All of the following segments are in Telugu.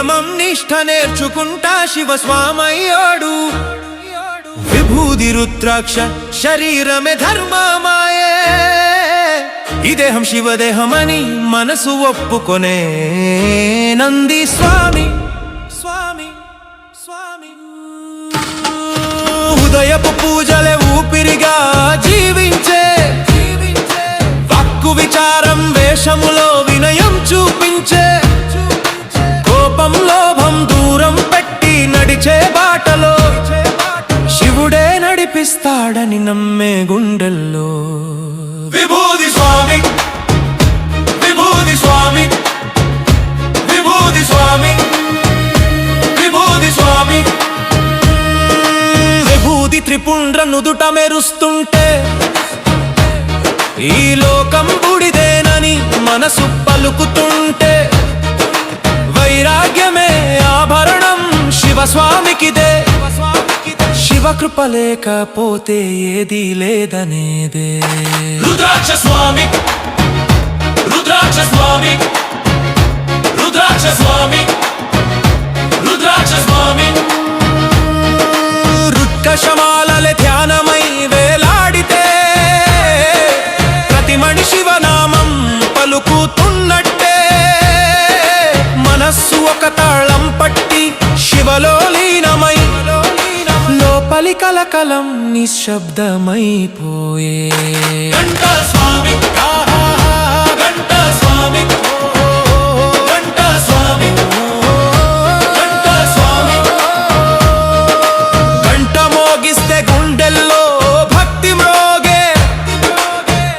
నియమం నిష్ఠ నేర్చుకుంటా శివస్వామయ్యోడు. విభూది రుద్రాక్ష శరీరమే ధర్మమాయే. ఈ దేహం శివదేహమని మనసు ఒప్పుకొనే నంది స్వామి స్వామి స్వామి. ఉదయపు పూజలే ఊపిరిగా జీవించే. వాక్కు విచారం వేషములో నడిపిస్తాడని నమ్మే గుండెల్లో. విభూది స్వామి విభూది స్వామి విభూది స్వామి విభూది స్వామి. విభూది త్రిపుండ్ర నుదుట మెరుస్తుంటే ఈ లోకం బుడిదేనని మనసు పలుకుతుంటే వైరాగ్యమే ఆభరణం శివస్వామికిదే. కృప లేకపోతే ఏది లేదనేదే. రుద్రాక్ష స్వామి రుద్రాక్ష స్వామి రుద్రాక్ష స్వామి రుద్రాక్ష స్వామి రుక్కశమాలలే ధ్యానమై వేలాడితే ప్రతి మనిషి నామం పలుకుతున్నట్టే. మనస్సు ఒక తాళం పట్టి శివలో లోపలి కలకలం నిశ్శబ్దమైపోయే. గంట స్వామి గంట స్వామి గంట స్వామి గంట స్వామి గంట మోగిస్తే గుండెల్లో భక్తి మ్రోగే.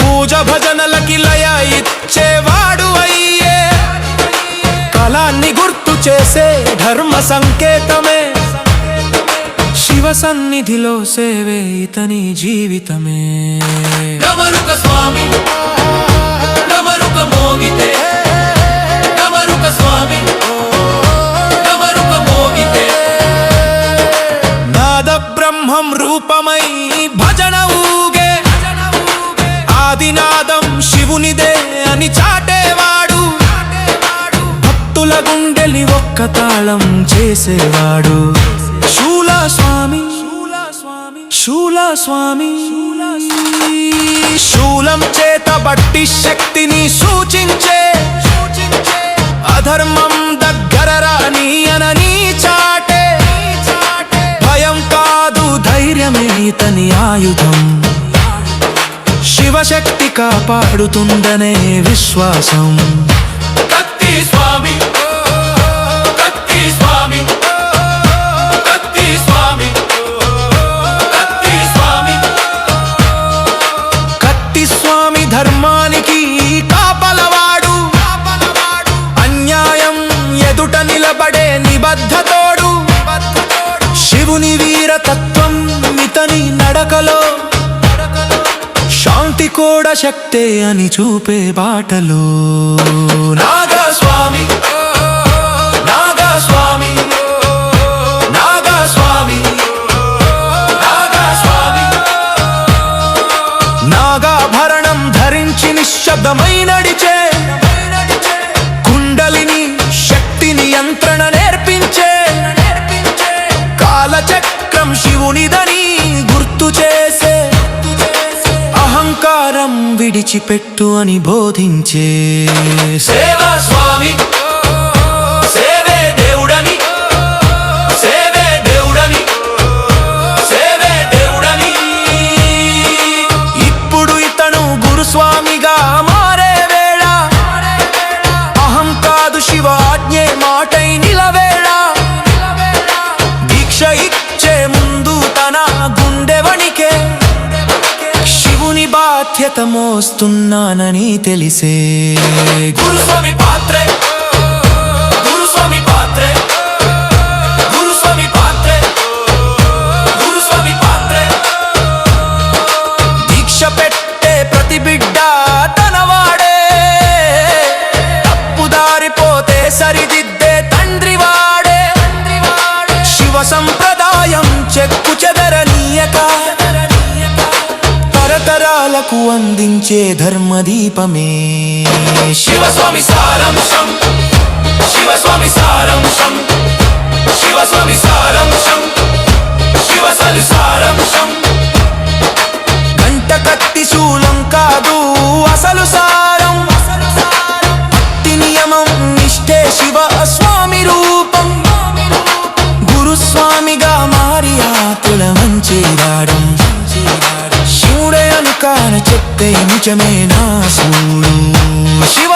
పూజ భజనలకి లయ ఇచ్చేవాడు అయ్యే. కళాన్ని గుర్తు చేసే ధర్మ సంకేతమే. సన్నిధిలో సేవే ఇతని జీవితమే. డమరుక స్వామి డమరుక మోగితే డమరుక స్వామి డమరుక మోగితే. నాద బ్రహ్మం రూపమై భజన ఊగే ఆదినాదం శివునిదే అని చాటేవాడు. భక్తుల గుండెలి ఒక్క తాళం చేసేవాడు. స్వామి శూల స్వామి శూలం చేత బట్టి శక్తిని సూచించే. అధర్మం దగ్గర రాని అనని చాటే. భయం కాదు ధైర్యమే ఇతని ఆయుధం. శివశక్తి కాపాడుతుందనే విశ్వాసం. మట్టి కూడా శక్తే అని చూపే బాటలో. నాగస్వామి నాగస్వామి నాగస్వామి నాగస్వామి. నాగాభరణం ధరించి నిశ్శబ్దమై నడిచే కుండలిని శక్తి నియంత్రణ నేర్పించే కాలచక్రం శివునిదని విడిచిపెట్టు అని బోధించే సేవ స్వామి. సేవే బాధ్యత మోస్తున్నానని తెలిసే. గురుస్వామి పాత్రే. తరతరాలకు అందించే ధర్మదీపమే. శివస్వామి సారాంశం. శివస్వామి సారాంశం. శివస్వామి సారాంశం. جميع ناس ولوش